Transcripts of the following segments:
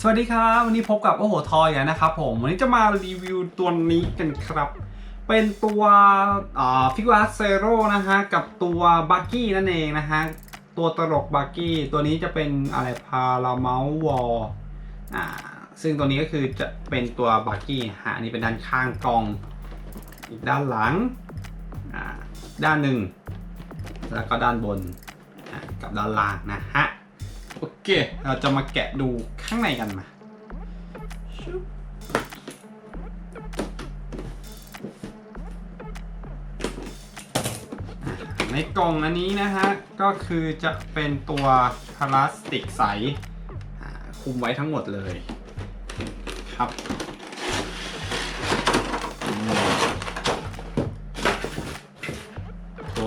สวัสดีครับ วันนี้พบกับโอ้โหทอยนะครับผมวันนี้จะมารีวิวตัวนี้กันครับ เป็นตัวฟิกวาเซโร่นะฮะกับตัวบักกี้นั่นเองนะฮะตัวตลกบักกี้ตัวนี้จะเป็นอะไรพาราเมลวอลอ่าซึ่งตัวนี้ก็คือจะเป็นตัวบักกี้ฮะอันนี่เป็นด้านข้างกล่อง อีกด้านหลังอ่าด้านหนึ่งแล้วก็ด้านบนกับด้านล่างนะฮะ อเค เราจะมาแกะดูข้างในกันมาในกล่องอันนี้นะฮะ ก็คือจะเป็นตัวพลาสติกใสคุมไว้ทั้งหมดเลย ครับ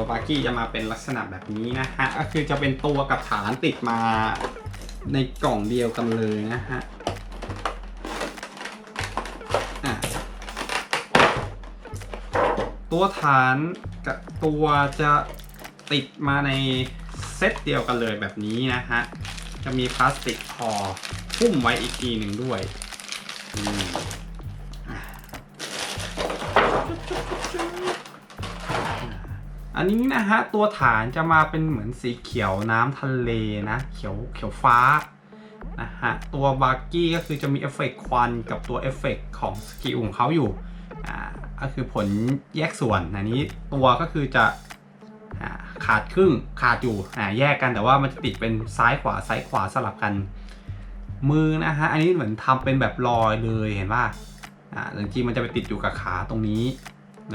บาร์กี้จะมาเป็นลักษณะแบบนี้นะฮะก็คือจะเป็นตัวกับฐานติดมาในกล่องเดียวกันเลยนะฮะอะตัวฐานกับตัวจะติดมาในเซตเดียวกันเลยแบบนี้นะฮะ จะมีพลาสติกคอหุ้มไว้อีกทีหนึ่งด้วยอืม อันนี้นะฮะตัวฐานจะมาเป็นเหมือนสีเขียวน้ำทะเลนะเขียวเขียวฟ้านะฮะตัวบาร์กี้ก็คือจะมีเอฟเฟกต์ควันกับตัวเอฟเฟกต์ของสกิลของเขาอยู่อ่าก็คือผลแยกส่วนอันนี้ตัวก็คือจะขาดครึ่งขาดอยู่อ่าแยกกันแต่ว่ามันจะติดเป็นซ้ายขวาซ้ายขวาสลับกัน มือนะฮะอันนี้เหมือนทำเป็นแบบรอยเลยเห็นป่ะอ่าจริงๆมันจะไปติดอยู่กับขาตรงนี้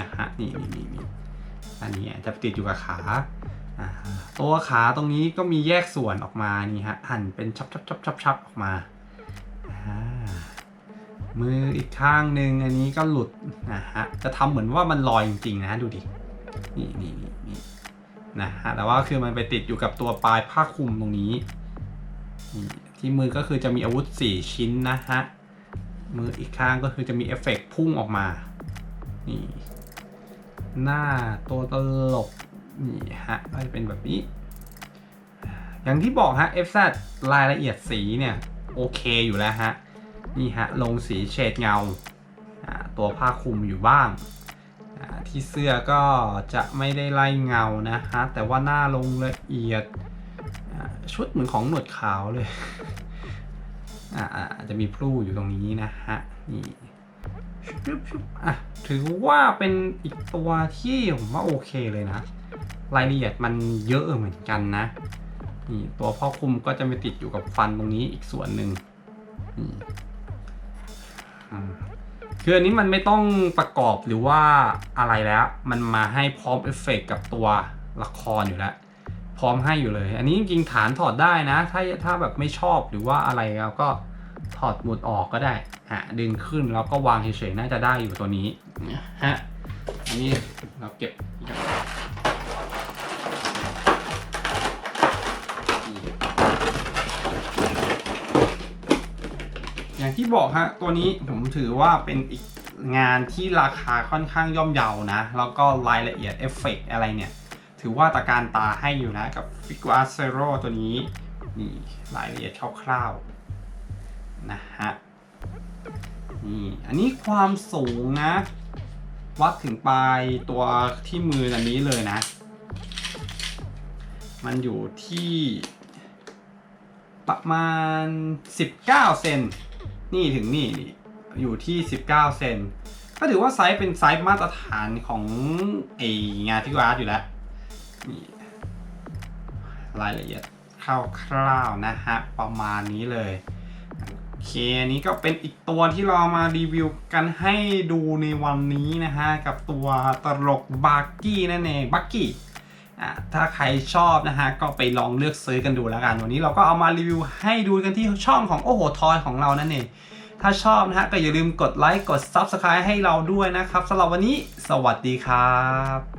นะฮะนี่นี่นี่นี่ อันนี้จะติดอยู่กับขาตัวขาตรงนี้ก็มีแยกส่วนออกมานี่ฮะหั่นเป็นชับชับชับชับชับออกมาามืออีกข้างหนึ่งอันนี้ก็หลุดนะฮะจะทำเหมือนว่ามันลอยจริงๆนะดูดินี่นี่นี่นี่นะฮะแต่ว่าคือมันไปติดอยู่กับตัวปลายผ้าคลุมตรงนี้ที่มือก็คือจะมีอาวุธ 4 ชิ้นนะฮะมืออีกข้างก็คือจะมีเอฟเฟกต์พุ่งออกมานี่ หน้าตัวตลกนี่ฮะก็จะเป็นแบบนี้ อย่างที่บอกฮะ FZ รายละเอียดสีเนี่ย โอเคอยู่แล้วฮะ นี่ฮะ ลงสีเฉดเงา ตัวผ้าคลุมอยู่บ้าง ที่เสื้อก็จะไม่ได้ไล่เงานะฮะ แต่ว่าหน้าลงละเอียด ชุดเหมือนของหนวดขาวเลย อาอ่าจะมีพลูอยู่ตรงนี้นะฮะ นี่ อะถือว่าเป็นอีกตัวที่ผมว่าโอเคเลยนะ รายละเอียดมันเยอะเหมือนกันนะนี่ตัวพ่อคุมก็จะไปติดอยู่กับฟันตรงนี้อีกส่วนหนึ่งนี่คืออันนี้มันไม่ต้องประกอบหรือว่าอะไรแล้ว มันมาให้พร้อมเอฟเฟกต์กับตัวละครอยู่แล้ว พร้อมให้อยู่เลย อันนี้จริงๆฐานถอดได้นะ ถ้าถ้าแบบไม่ชอบหรือว่าอะไรแล้วก็ อดหมุดออกก็ได้ฮะดึงขึ้นแล้วก็วางเฉยๆน่าจะได้อยู่ตัวนี้ฮะอันนี้เราเก็บอย่างที่บอกฮะตัวนี้ผมถือว่าเป็นอีกงานที่ราคาค่อนข้างย่อมเยานะ แล้วก็รายละเอียดเอฟเฟกอะไรเนี่ย ถือว่าตะการตาให้อยู่นะกับ f i g u a z e r o ตัวนี้ นี่รายละเอียดคร่าวๆ นะฮะนี่อันนี้ความสูงนะ วัดถึงปลายตัวที่มืออันนี้เลยนะ มันอยู่ที่ประมาณ 19 เซนนี่ถึงนี่นี่อยู่ที่ 19 เซนก็ถือว่าไซส์เป็นไซส์มาตรฐานของไองานที่วาร์ดอยู่แล้วนี่รายละเอียดคร่าวๆนะฮะ ประมาณนี้เลย เคอันนี้ก็เป็นอีกตัวที่เรามารีวิวกันให้ดูในวันนี้นะฮะ กับตัวตลกบาร์กี้นั่นเองบักกี้อะถ้าใครชอบนะฮะ ก็ไปลองเลือกซื้อกันดูแล้วกัน วันนี้เราก็เอามารีวิวให้ดูกันที่ช่องของโอ้โหทอยของเรานั่นเอง ถ้าชอบนะฮะ ก็อย่าลืมกดไลค์กด Subscribe ให้เราด้วยนะครับสำหรับวันนี้ สวัสดีครับ